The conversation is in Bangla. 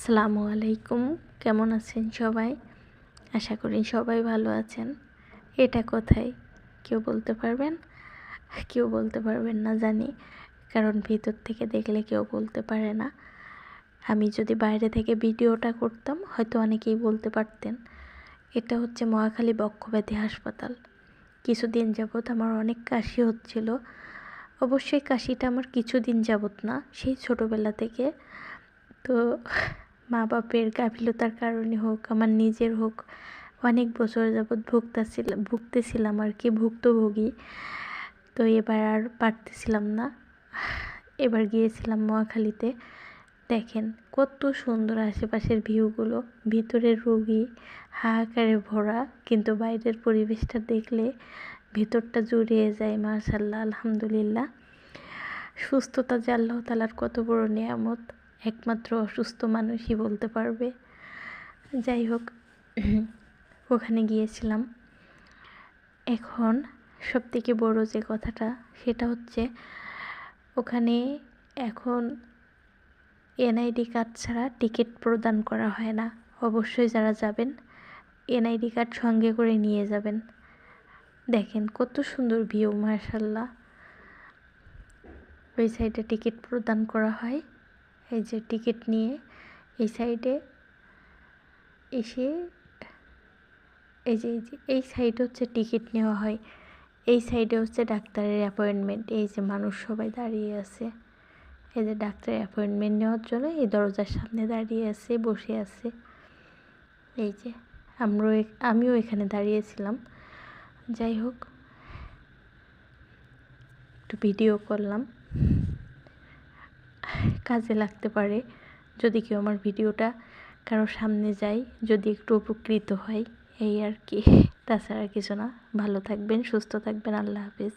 আসসালামু আলাইকুম। কেমন আছেন সবাই? আশা করি সবাই ভালো আছেন। এটা কোথায়? কেউ বলতে পারবেন? কেউ বলতে পারবেন না, জানি। কারণ ভিতর থেকে দেখলে কেউ বলতে পারে না। আমি যদি বাইরে থেকে ভিডিওটা করতাম, হয়তো অনেকেই বলতে পারতেন। এটা হচ্ছে মহাখালী বক্ষব্যাধি হাসপাতাল। কিছুদিন যাবৎ আমার অনেক কাশি হচ্ছিল। অবশ্যই কাশিটা আমার কিছুদিন যাবৎ না, সেই ছোটোবেলা থেকে। তো মা বাপের গাফিলতার কারণে হোক, আমার নিজের হোক, অনেক বছর যাবৎ ভুগতেছিলাম ভুগতেছিলাম আর কি, ভুক্তভোগী। তো এবার আর পারতেছিলাম না। এবার গিয়েছিলাম মহাখালীতে। দেখেন কত সুন্দর আশেপাশের ভিউগুলো, ভিতরের রুগী, হাহাকারে ভরা, কিন্তু বাইরের পরিবেশটা দেখলে ভেতরটা জুড়িয়ে যায় মার্শাল্লাহ আলহামদুলিল্লাহ। সুস্থতা যে আল্লাহ তালার কত বড় নিয়ামত। একমাত্র অসুস্থ মানুষই বলতে পারবে। যাই হোক, ওখানে গিয়েছিলাম। এখন সব থেকে বড় যে কথাটা, সেটা হচ্ছে ওখানে এখন এনআইডি কার্ড ছাড়া টিকিট প্রদান করা হয় না। অবশ্যই যারা যাবেন এনআইডি কার্ড সঙ্গে করে নিয়ে যাবেন। দেখেন কত সুন্দর ভিউ মার্শাল্লাহ ওই সাইডে টিকিট প্রদান করা হয়। এই যে টিকিট নিয়ে এই সাইডে এসে এই যে এই যে, এই সাইডে হচ্ছে টিকিট নেওয়া হয়। এই সাইডে হচ্ছে ডাক্তারের অ্যাপয়েন্টমেন্ট এই যে মানুষ সবাই দাঁড়িয়ে আছে। এই যে ডাক্তারের অ্যাপয়েন্টমেন্ট নেওয়ার জন্য এই দরজার সামনে দাঁড়িয়ে আছে, বসে আছে। এই যে আমরাও আমিও এখানে দাঁড়িয়েছিলাম। যাই হোক, একটু ভিডিও করলাম। কাজে লাগতে পারে। যদি কেউ আমার ভিডিওটা কারও সামনে যায়, যদি একটু উপকৃত হয়, এই আর কি। তাছাড়া কিছু না। ভালো থাকবেন, সুস্থ থাকবেন। আল্লাহ হাফিজ।